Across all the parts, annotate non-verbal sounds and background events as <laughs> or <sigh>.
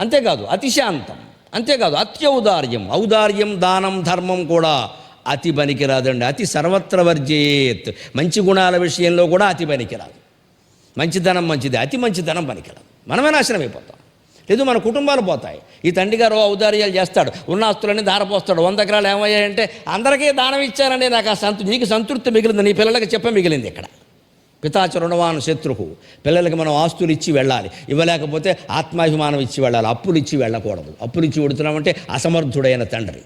అంతేకాదు అతిశాంతం అంతేకాదు అత్యౌదార్యం ఔదార్యం దానం ధర్మం కూడా అతి పనికిరాదండి అతి సర్వత్ర వర్జేత్. మంచి గుణాల విషయంలో కూడా అతి పనికిరాదు. మంచిదనం మంచిది అతి మంచిదనం పనికిరాదు. మనమే నాశనం అయిపోతాం. లేదు మన కుటుంబాలు పోతాయి. ఈ తండ్రి గారు ఔదార్యాలు చేస్తాడు ఉన్న ఆస్తులన్నీ దారపోస్తాడు వంద ఎకరాలు ఏమయ్యాయంటే అందరికీ దానం ఇచ్చారని నాకు ఆ సంతృ నీకు సంతృప్తి మిగిలింది నీ పిల్లలకి చెప్ప మిగిలింది ఇక్కడ. పితాచ రుణవాన్ శత్రువు. పిల్లలకి మనం ఆస్తులు ఇచ్చి వెళ్ళాలి. ఇవ్వలేకపోతే ఆత్మాభిమానం ఇచ్చి వెళ్ళాలి. అప్పులు ఇచ్చి వెళ్ళకూడదు. అప్పులు ఇచ్చి వెడుతున్నామంటే అసమర్థుడైన తండ్రి.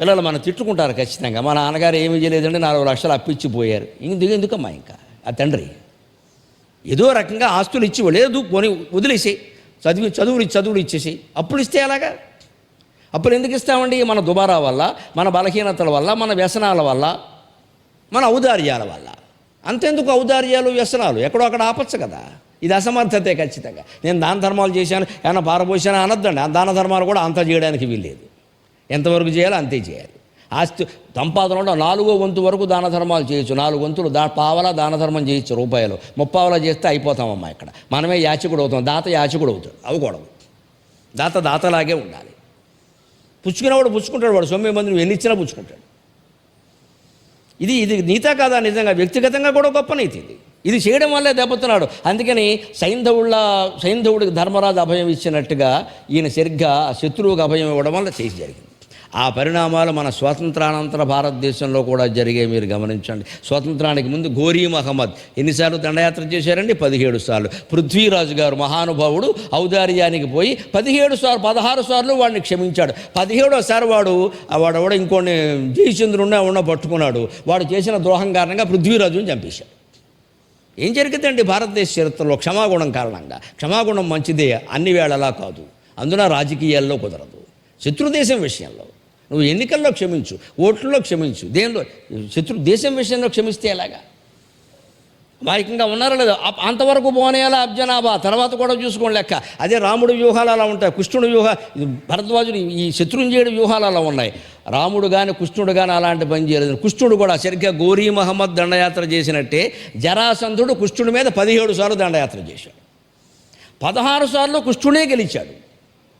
పిల్లలు మనం తిట్టుకుంటారు ఖచ్చితంగా. మా నాన్నగారు ఏమి చేయలేదండి నాలుగు లక్షలు అప్పిచ్చిపోయారు. ఇందుకు ఎందుకమ్మా ఇంకా? ఆ తండ్రి. ఏదో రకంగా ఆస్తులు ఇచ్చి లేదు పోనీ వదిలేసి చదివి చదువులు చదువులు ఇచ్చేసి అప్పులు ఇస్తే ఎలాగా? అప్పులు ఎందుకు ఇస్తామండి? మన దుబారా వల్ల మన బలహీనతల వల్ల మన వ్యసనాల వల్ల మన ఔదార్యాల వల్ల. అంతెందుకు ఔదార్యాలు వ్యసనాలు? ఎక్కడో అక్కడ ఆపచ్చు కదా. ఇది అసమర్థతే ఖచ్చితంగా. నేను దాన ధర్మాలు చేశాను ఏమైనా పారపోసాను అనొద్దండి. ఆ దాన ధర్మాలు కూడా అంత చేయడానికి వీల్లేదు. ఎంతవరకు చేయాలో అంతే చేయాలి. ఆస్తి సంపాదనలో నాలుగో వంతు వరకు దాన ధర్మాలు చేయొచ్చు. నాలుగు వంతులు దా పావలా దాన ధర్మం చేయొచ్చు రూపాయలు. ముప్పావలా చేస్తే అయిపోతామమ్మా ఇక్కడ. మనమే యాచకుడు అవుతాం. దాత యాచకుడు అవుతాడు. అవ్వకూడదు. దాత దాతలాగే ఉండాలి. పుచ్చుకునేవాడు పుచ్చుకుంటాడు వాడు. సొమ్మిది మంది నువ్వు ఎన్ని ఇచ్చినా పుచ్చుకుంటాడు. ఇది ఇది నీతా కాదా నిజంగా? వ్యక్తిగతంగా కూడా గొప్ప నీతి ఇది. ఇది చేయడం వల్లే దెబ్బతున్నాడు. అందుకని సైంధవుళ్ళ సైంధవుడికి ధర్మరాజు అభయం ఇచ్చినట్టుగా ఈయన సరిగ్గా శత్రువుకి అభయం ఇవ్వడం వల్ల చేసి జరిగింది. ఆ పరిణామాలు మన స్వాతంత్రానంతర భారతదేశంలో కూడా జరిగే మీరు గమనించండి. స్వాతంత్రానికి ముందు గోరీ మహమ్మద్ ఎన్నిసార్లు దండయాత్ర చేశారండి? పదిహేడు సార్లు. పృథ్వీరాజు గారు మహానుభావుడు ఔదార్యానికి పోయి పదిహేడు సార్లు పదహారు సార్లు వాడిని క్షమించాడు. పదిహేడోసారి వాడు వాడు ఎవడో ఇంకోని జయచంద్రుడిని ఉన్న పట్టుకున్నాడు. వాడు చేసిన ద్రోహం కారణంగా పృథ్వీరాజుని చంపేశాడు. ఏం జరిగిందండి భారతదేశ చరిత్రలో? క్షమాగుణం కారణంగా. క్షమాగుణం మంచిదే అన్ని వేళలా కాదు. అందున రాజకీయాల్లో కుదరదు. శత్రుదేశం విషయంలో. నువ్వు ఎన్నికల్లో క్షమించు ఓట్లలో క్షమించు. దేనిలో? శత్రు దేశం విషయంలో క్షమిస్తే ఎలాగా? మాయకంగా ఉన్నారా లేదా? అంతవరకు పోనేయాలా అబ్జనాభా తర్వాత కూడా చూసుకోండి లెక్క. అదే రాముడు వ్యూహాలు అలా ఉంటాయి. కృష్ణుడు వ్యూహ భరద్వాజుడు ఈ శత్రుంజయుడు వ్యూహాలు అలా ఉన్నాయి. రాముడు కానీ కృష్ణుడు కానీ అలాంటి పని చేయలేదు. కృష్ణుడు కూడా సరిగ్గా గోరీ మహమ్మద్ దండయాత్ర చేసినట్టే జరాసంధుడు కృష్ణుడి మీద పదిహేడు సార్లు దండయాత్ర చేశాడు. పదహారు సార్లు కృష్ణుడే గెలిచాడు.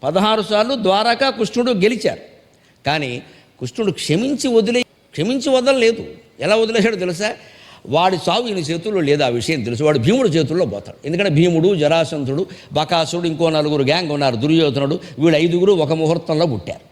పదహారు సార్లు ద్వారకా కృష్ణుడు గెలిచారు. కానీ కృష్ణుడు క్షమించి వదిలే క్షమించి వదలలేదు. ఎలా వదిలేశాడో తెలుసా? వాడి చావు ఈయన చేతుల్లో లేదు ఆ విషయం తెలుసు. వాడు భీముడు చేతుల్లో పోతాడు. ఎందుకంటే భీముడు జరాసంతుడు బకాసుడు ఇంకో నలుగురు గ్యాంగ్ ఉన్నారు. దుర్యోధనుడు వీళ్ళు ఐదుగురు ఒక ముహూర్తంలో పుట్టారు.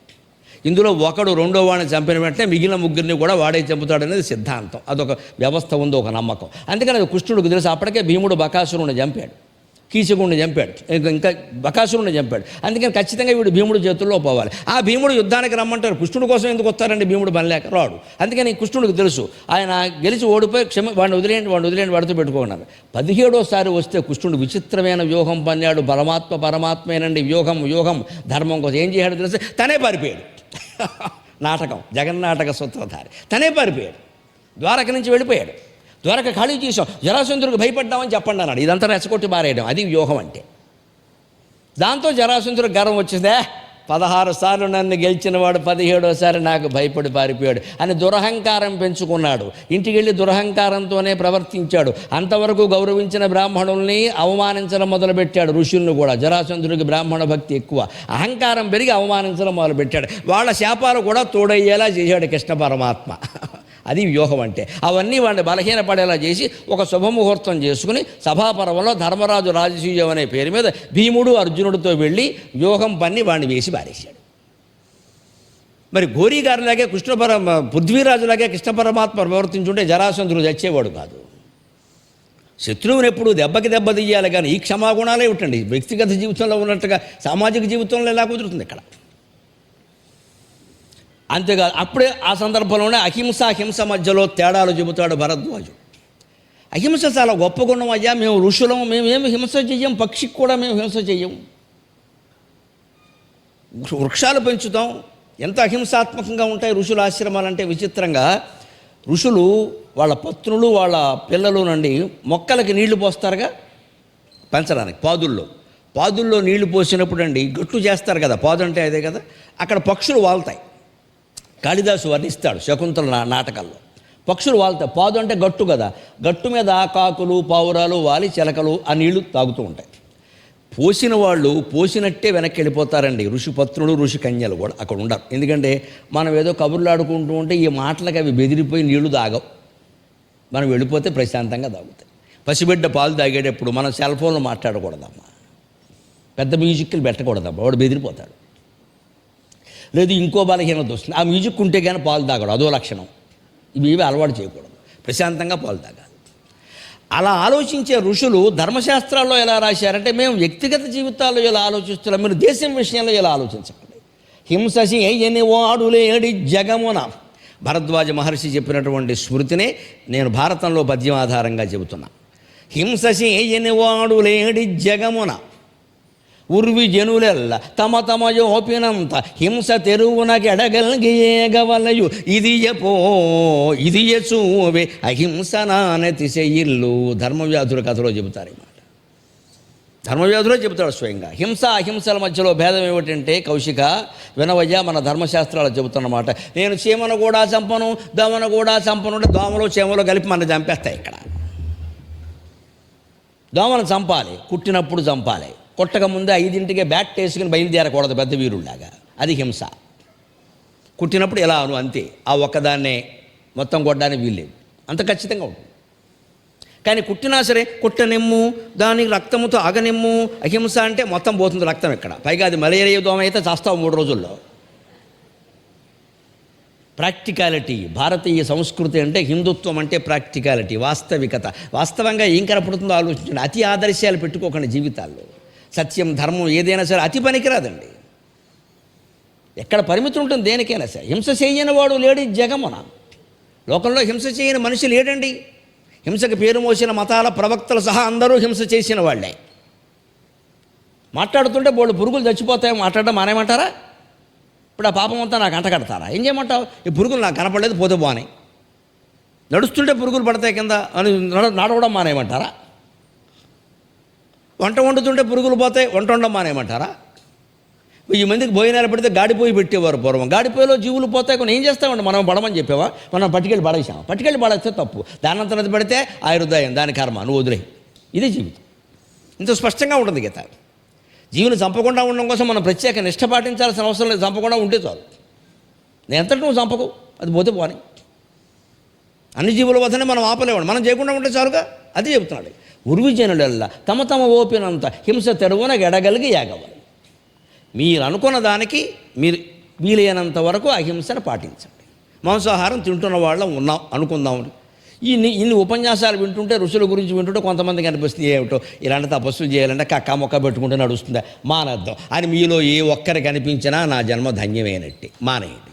ఇందులో ఒకడు రెండో వాడిని చంపిన వెంటనే మిగిలిన ముగ్గురిని కూడా వాడే చంపుతాడనేది సిద్ధాంతం. అదొక వ్యవస్థ ఉంది ఒక నమ్మకం. అందుకని అది కృష్ణుడికి తెలుసు. అప్పటికే భీముడు బకాసురుని చంపాడు. కీచకుడిని చంపాడు. ఇంకా ఇంకా బకాసురుని చంపాడు. అందుకని ఖచ్చితంగా వీడు భీముడు చేతుల్లో పోవాలి. ఆ భీముడు యుద్ధానికి రమ్మంటారు. కృష్ణుడి కోసం ఎందుకు వస్తారండి భీముడు పని లేక? రాడు. అందుకని కృష్ణుడికి తెలుసు. ఆయన గెలిచి ఓడిపోయి క్షమ వాడిని వదిలేయండి వాడిని వదిలేయండి వాడితో పెట్టుకున్నారు పదిహేడోసారి వస్తే కృష్ణుడు విచిత్రమైన వ్యూహం పన్నాడు. పరమాత్మ పరమాత్మేనండి వ్యూహం వ్యూహం. ధర్మం కోసం ఏం చేశాడు తెలుసు? తనే పారిపోయాడు. <laughs> నాటకం. జగన్నాటక సూత్రధారి. తనే పారిపోయాడు. ద్వారక నుంచి వెళ్ళిపోయాడు. ద్వారక ఖాళీ చేసాం. జరాసంధుడికి భయపడ్డామని చెప్పండి అన్నాడు. ఇదంతా రెచ్చగొట్టి బారేయడం. అది వ్యూహం అంటే. దాంతో జరాసంధుడికి గర్వం వచ్చిందే పదహారు సార్లు నన్ను గెలిచిన వాడు పదిహేడోసారి నాకు భయపడి పారిపోయాడు అని దురహంకారం పెంచుకున్నాడు. ఇంటికి వెళ్ళి దురహంకారంతోనే ప్రవర్తించాడు. అంతవరకు గౌరవించిన బ్రాహ్మణుల్ని అవమానించడం మొదలుపెట్టాడు. ఋషుల్ని కూడా. జరాసంధుడికి బ్రాహ్మణ భక్తి ఎక్కువ. అహంకారం పెరిగి అవమానించడం మొదలుపెట్టాడు. వాళ్ళ శాపాలు కూడా తోడయ్యేలా చేశాడు కృష్ణ పరమాత్మ. అది వ్యూహం అంటే. అవన్నీ వాడిని బలహీనపడేలా చేసి ఒక శుభముహూర్తం చేసుకుని సభాపర్వంలో ధర్మరాజు రాజసూయం అనే పేరు మీద భీముడు అర్జునుడితో వెళ్ళి వ్యూహం పన్ని వాడిని వేసి పారేశాడు. మరి గోరీగారిలాగే కృష్ణపర కృష్ణ పర పృథ్వీరాజులాగే కృష్ణ పరమాత్మ ప్రవర్తించుంటే జరాసంధుడు చచ్చేవాడు కాదు. శత్రువుని ఎప్పుడు దెబ్బకి దెబ్బ తీయాలి కానీ ఈ క్షమాగుణాలే ఉంటండి వ్యక్తిగత జీవితంలో ఉన్నట్టుగా సామాజిక జీవితంలో ఎలా కుదురుతుంది ఇక్కడ? అంతేకాదు అప్పుడే ఆ సందర్భంలోనే అహింస హింస మధ్యలో తేడాలు చెబుతాడు భరద్వాజు. అహింస చాలా గొప్ప గుణం అయ్యా మేము ఋషులము మేమేమి హింస చెయ్యం పక్షికి కూడా మేము హింస చెయ్యం. వృక్షాలు పెంచుతాం ఎంత అహింసాత్మకంగా ఉంటాయి ఋషుల ఆశ్రమాలు అంటే విచిత్రంగా ఋషులు వాళ్ళ పత్నులు వాళ్ళ పిల్లలు నుండి మొక్కలకి నీళ్ళు పోస్తారుగా పెంచడానికి పాదుల్లో. పాదుల్లో నీళ్ళు పోసినప్పుడు అండి గట్టు చేస్తారు కదా పాదు అంటే అదే కదా అక్కడ పక్షులు వాళ్తాయి. కాళిదాసు వర్ణిస్తాడు శకుంతల నా నాటకాల్లో. పక్షులు వాళ్తాయి పాదు అంటే గట్టు కదా. గట్టు మీద కాకులు పావురాలు వాలి చిలకలు ఆ నీళ్ళు తాగుతూ ఉంటాయి. పోసిన వాళ్ళు పోసినట్టే వెనక్కి వెళ్ళిపోతారండి. ఋషిపత్రులు ఋషి కన్యలు కూడా అక్కడ ఉండరు. ఎందుకంటే మనం ఏదో కబుర్లు ఆడుకుంటూ ఉంటే ఈ మాటలకు అవి బెదిరిపోయి నీళ్ళు తాగవు. మనం వెళ్ళిపోతే ప్రశాంతంగా తాగుతాయి. పసిబిడ్డ పాలు తాగేటప్పుడు మనం సెల్ ఫోన్లో మాట్లాడకూడదమ్మా. పెద్ద మ్యూజిక్లు పెట్టకూడదమ్మా. వాడు బెదిరిపోతాడు. లేదు ఇంకో బలహీనత వస్తుంది. ఆ మ్యూజిక్ ఉంటే కానీ పాలు తాగడం అదో లక్షణం. ఇవి ఇవి అలవాటు చేయకూడదు. ప్రశాంతంగా పాలు తాగాలి. అలా ఆలోచించే ఋషులు ధర్మశాస్త్రాల్లో ఎలా రాశారంటే మేము వ్యక్తిగత జీవితాల్లో ఎలా ఆలోచిస్తున్నాం మీరు దేశం విషయంలో ఎలా ఆలోచించకండి. హింససి అయ్యని వాడులేడి జగమున. భరద్వాజ మహర్షి చెప్పినటువంటి స్మృతినే నేను భారతంలో పద్యం ఆధారంగా చెబుతున్నా. హింససి అయ్యని వాడులేడి జగమున. ఉర్వి జనులెల్ల తమ తమ యోపినంత హింస తెరువునకెడగలిగేగవలయు ఇది పో ఇది చూవే అహింస నానతిశయిల్లు ధర్మవ్యాధుల కథలో చెబుతారు ఈ మాట. ధర్మవ్యాధులో చెబుతాడు స్వయంగా. హింస అహింసల మధ్యలో భేదం ఏమిటంటే కౌశిక వినవయ్య మన ధర్మశాస్త్రాలు చెబుతున్నమాట నేను చీమను కూడా చంపను దోమను కూడా చంపను అంటే దోమలో చీమలో కలిపి మన చంపేస్తాయి ఇక్కడ. దోమను చంపాలి కుట్టినప్పుడు చంపాలి. కొట్టక ముందే ఐదింటికే బ్యాట్ వేసుకుని బయలుదేరకూడదు పెద్ద వీరుల్లాగా. అది హింస. కుట్టినప్పుడు ఎలా అను అంతే. ఆ ఒక్కదాన్నే మొత్తం కొట్టడానికి వీల్లేదు. అంత ఖచ్చితంగా ఉంటుంది. కానీ కుట్టినా సరే కుట్టనిమ్ము దానికి రక్తముతో ఆగనిమ్ము అహింస అంటే మొత్తం పోతుంది రక్తం ఇక్కడ. పైగా అది మలేరియా దోమ అయితే చేస్తావు మూడు రోజుల్లో. ప్రాక్టికాలిటీ భారతీయ సంస్కృతి అంటే హిందుత్వం అంటే ప్రాక్టికాలిటీ వాస్తవికత. వాస్తవంగా ఏం కనపడుతుందో ఆలోచించండి. అతి ఆదర్శాలు పెట్టుకోకండి జీవితాల్లో. సత్యం ధర్మం ఏదైనా సరే అతి పనికిరాదండి. ఎక్కడ పరిమితి ఉంటుంది దేనికైనా సరే. హింస చేయని వాడు లేడు జగమున. లోకంలో హింస చేయని మనిషి లేడండి. హింసకు పేరు మోసిన మతాల ప్రవక్తలు సహా అందరూ హింస చేసిన వాళ్ళే. మాట్లాడుతుంటే బోళ్ళు పురుగులు చచ్చిపోతాయి మాట్లాడడం మానేమంటారా ఇప్పుడు ఆ పాపం అంతా నాకు అంటగడతారా? ఏం చేయమంటావు? ఈ పురుగులు నాకు కనపడలేదు పోతే బానే. నడుస్తుంటే పురుగులు పడతాయి కింద అని నడవడం మానేయమంటారా? వంట వండుతుంటే పురుగులు పోతాయి వంట వండమానేయమంటారా వెయ్యి మందికి భోజనాలు పెడితే గాడిపోయి పెట్టేవారు పూర్వం. గాడిపోయిలో జీవులు పోతాయి కొన్ని ఏం చేస్తామండి? మనం పడమని చెప్పావా? మనం పట్టుకెళ్ళి పడేసాం పట్టుకెళ్ళి పడేస్తే తప్పు. దాని పెడితే ఆయుర్దాయం దాని కర్మ నువ్వు వదిలే ఇదే జీవితం. ఇంత స్పష్టంగా ఉంటుంది గీత. జీవుని చంపకుండా ఉండడం కోసం మనం ప్రత్యేక నిష్ట పాటించాల్సిన అవసరం లేదు. చంపకుండా ఉంటే చాలు. నేను ఎంతటి నువ్వు చంపకు. అది పోతే పోని. అన్ని జీవుల వద్దనే మనం ఆపలేవాడు మనం చేయకుండా ఉంటే చాలుగా. అది చెబుతున్నాడు. ఉర్విజనులల్లా తమ తమ ఓపినంత హింస తెరువున ఎడగలిగి ఏగవాలి మీరు అనుకున్న దానికి మీరు వీలైనంత వరకు అహింసను పాటించండి. మాంసాహారం తింటున్న వాళ్ళం ఉన్నాం అనుకుందాం. ఇన్ని ఇన్ని ఉపన్యాసాలు వింటుంటే ఋషుల గురించి వింటుంటే కొంతమందికి అనిపిస్తుంది ఏమిటో? ఇలాంటి తపస్సులు చేయాలంటే కక్క మొక్క పెట్టుకుంటే నడుస్తుందా? మానద్దాం. అని మీలో ఏ ఒక్కరికి అనిపించినా నా జన్మ ధన్యమైనట్టే. మానేయండి.